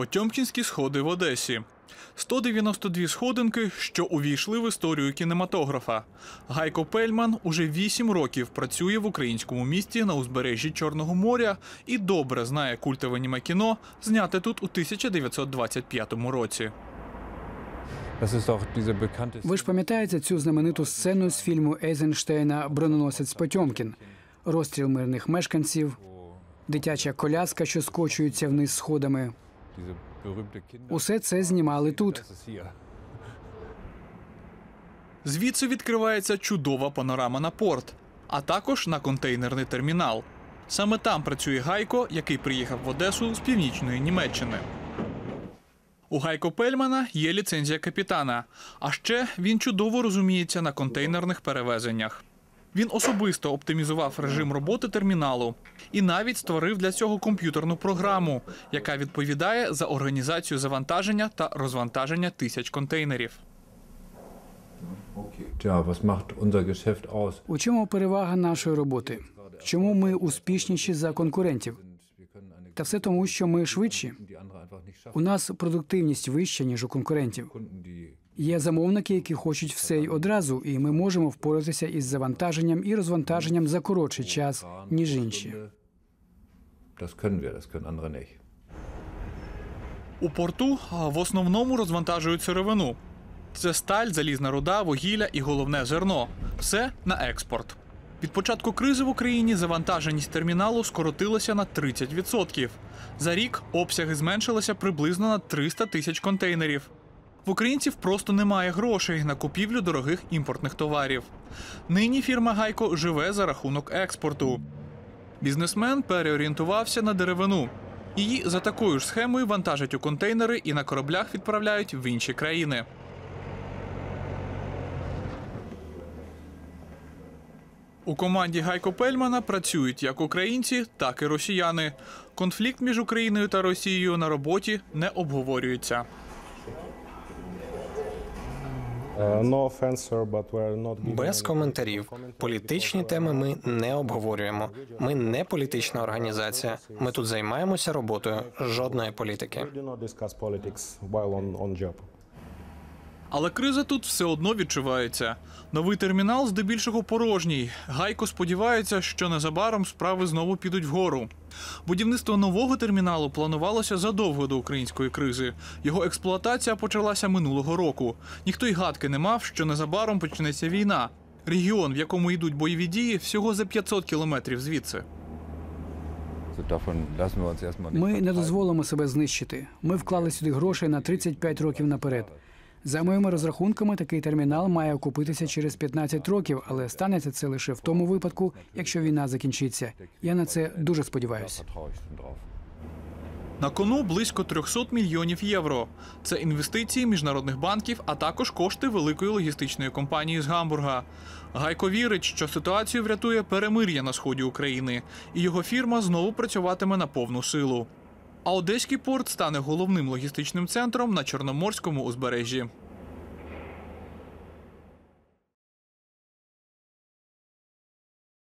Потьомкінські сходи в Одесі. 192 сходинки, що увійшли в історію кінематографа. Гайко Пельман уже 8 років працює в українському місті на узбережжі Чорного моря і добре знає культове аніме кіно, зняте тут у 1925 році. Ви ж пам'ятаєте цю знамениту сцену з фільму Ейзенштейна Броненосець Потьомкін, розстріл мирних мешканців, дитяча коляска, що скочується вниз сходами. Усе це знімали тут. Звідси відкривається чудова панорама на порт, а також на контейнерний термінал. Саме там працює Гайко, який приїхав в Одесу з північної Німеччини. У Гайко Пельмана є ліцензія капітана. А ще він чудово розуміється на контейнерних перевезеннях. Він особисто оптимізував режим роботи терміналу і навіть створив для цього комп'ютерну програму, яка відповідає за організацію завантаження та розвантаження тисяч контейнерів. У чому перевага нашої роботи? Чому ми успішніші за конкурентів? Та все тому, що ми швидші. У нас продуктивність вища, ніж у конкурентів. Є замовники, які хочуть все й одразу, і ми можемо впоратися із завантаженням і розвантаженням за коротший час, ніж інші. У порту в основному розвантажують сировину. Це сталь, залізна руда, вугілля і головне зерно. Все на експорт. Від початку кризи в Україні завантаженість терміналу скоротилася на 30%. За рік обсяги зменшилися приблизно на 300 тисяч контейнерів. В українців просто немає грошей на купівлю дорогих імпортних товарів. Нині фірма Гайко живе за рахунок експорту. Бізнесмен переорієнтувався на деревину. Її за такою ж схемою вантажать у контейнери і на кораблях відправляють в інші країни. У команді Гайко Пельмана працюють як українці, так і росіяни. Конфлікт між Україною та Росією на роботі не обговорюється. Без any коментарів. Політичні теми ми не обговорюємо. Ми не політична організація. Ми тут займаємося роботою. Жодної політики. Але криза тут все одно відчувається. Новий термінал здебільшого порожній. Гайко сподівається, що незабаром справи знову підуть вгору. Будівництво нового терміналу планувалося задовго до української кризи. Його експлуатація почалася минулого року. Ніхто й гадки не мав, що незабаром почнеться війна. Регіон, в якому йдуть бойові дії, всього за 500 кілометрів звідси. Ми не дозволимо себе знищити. Ми вклали сюди грошей на 35 років наперед. За моїми розрахунками, такий термінал має окупитися через 15 років, але станеться це лише в тому випадку, якщо війна закінчиться. Я на це дуже сподіваюся. На кону близько 300 мільйонів євро. Це інвестиції міжнародних банків, а також кошти великої логістичної компанії з Гамбурга. Гайко вірить, що ситуацію врятує перемир'я на сході України, і його фірма знову працюватиме на повну силу. А Одеський порт стане головним логістичним центром на Чорноморському узбережжі.